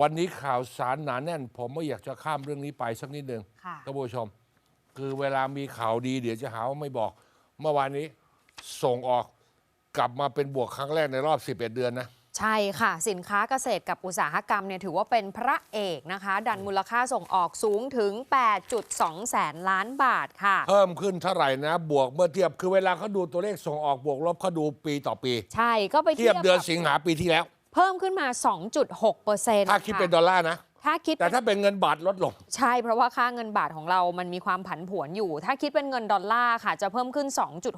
วันนี้ข่าวสารหนาแน่น ผมไม่อยากจะข้ามเรื่องนี้ไปสักนิดหนึ่งค่ะ ท่านผู้ชม คือเวลามีข่าวดีเดี๋ยวจะหาว่าไม่บอก เมื่อวานนี้ส่งออกกลับมาเป็นบวกครั้งแรกในรอบ 11 เดือนนะ ใช่ค่ะ สินค้าเกษตรกับอุตสาหกรรมเนี่ยถือว่าเป็นพระเอกนะคะ ดันมูลค่าส่งออกสูงถึง 8.2 แสนล้านบาทค่ะ เพิ่มขึ้นเท่าไหร่นะ บวกเมื่อเทียบคือเวลาเขาดูตัวเลขส่งออกบวกลบเขาดูปีต่อปี ใช่ก็ไปเทียบเดือนกับ สิงหาปีที่แล้ว เพิ่มขึ้นมา 2.6เปอร์เซ็นต์ถ้าคิดเป็นดอลลาร์นะถ้าคิดแต่ถ้าเป็นเงินบาทลดลง ใช่เพราะว่าค่าเงินบาทของเรามันมีความผันผวนอยู่ ถ้าคิดเป็นเงินดอลลาร์ค่ะ จะเพิ่มขึ้น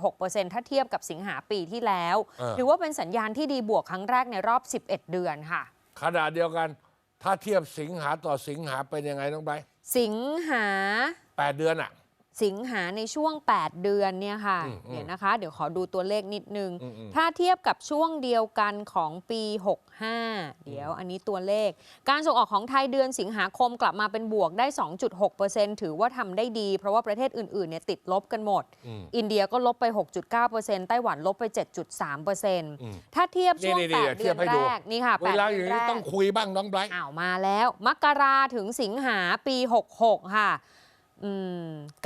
2.6%ถ้าเทียบกับสิงหาปีที่แล้วเออถือว่าเป็นสัญญาณที่ดีบวกครั้งแรกในรอบ 11 เดือนค่ะ ขณะเดียวกัน ถ้าเทียบสิงหาต่อสิงหาเป็นยังไงน้องไบร์ทสิงหาแปดเดือนอะ สิงหาในช่วง 8 เดือนเนี่ยค่ะอืมอืมเดี๋ยวนะคะ เดี๋ยวขอดูตัวเลขนิดนึงอืมอืมถ้าเทียบกับช่วงเดียวกันของปี 65 เดี๋ยวอันนี้ตัวเลข การส่งออกของไทยเดือนสิงหาคมกลับมาเป็นบวกได้ 2.6%ถือว่าทำได้ดี เพราะว่าประเทศอื่นๆเนี่ยติดลบกันหมดอืมอินเดียก็ลบไป 6.9%ไต้หวันลบไป 7.3%ถ้าเทียบช่วงนี่ๆๆ8เทีเดืยอบนให้แรดูกนี่ค่ะเว8ลาอเดืย่าองนแรนี้กต้องคุยบ้างน้องไบร์ทอ้าวมาแล้ว มกราถึงสิงหาปี 66 ค่ะอืม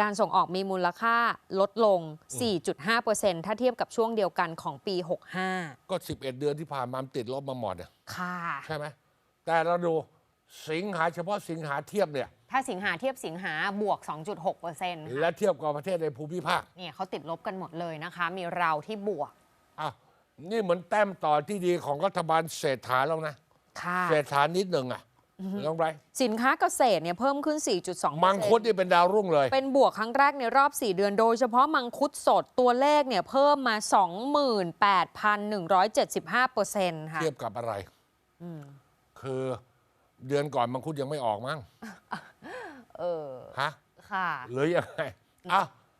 การส่งออกมีมูลค่าลดลง 4.5%ถ้าเทียบกับช่วงเดียวกันของปี 65 ก็ 11 เดือนที่ผ่านมามันติดลบมาหมดเนี่ยค่ะ ใช่ไหม แต่เราดูสิงหาเฉพาะสิงหาเทียบเนี่ย ถ้าสิงหาเทียบสิงหาบวก 2.6%และเทียบกับประเทศในภูมิภาค เนี่ยเขาติดลบกันหมดเลยนะคะ มีเราที่บวก อะ นี่เหมือนแต้มต่อที่ดีของรัฐบาลเศรษฐาแล้วนะ ค่ะ เศรษฐานิดหนึ่งอะ น้องไบร์ทสินค้าเกษตรเนี่ยเพิ่มขึ้น 4.2%มังคุดนี่เป็นดาวรุ่งเลย เป็นบวกครั้งแรกในรอบ 4 เดือนโดยเฉพาะมังคุดสดตัวเลขเนี่ยเพิ่มมา 28,175%ค่ะเทียบกับอะไร คือเดือนก่อนมังคุดยังไม่ออกมั้งเออฮะค่ะหรือยังไงอะ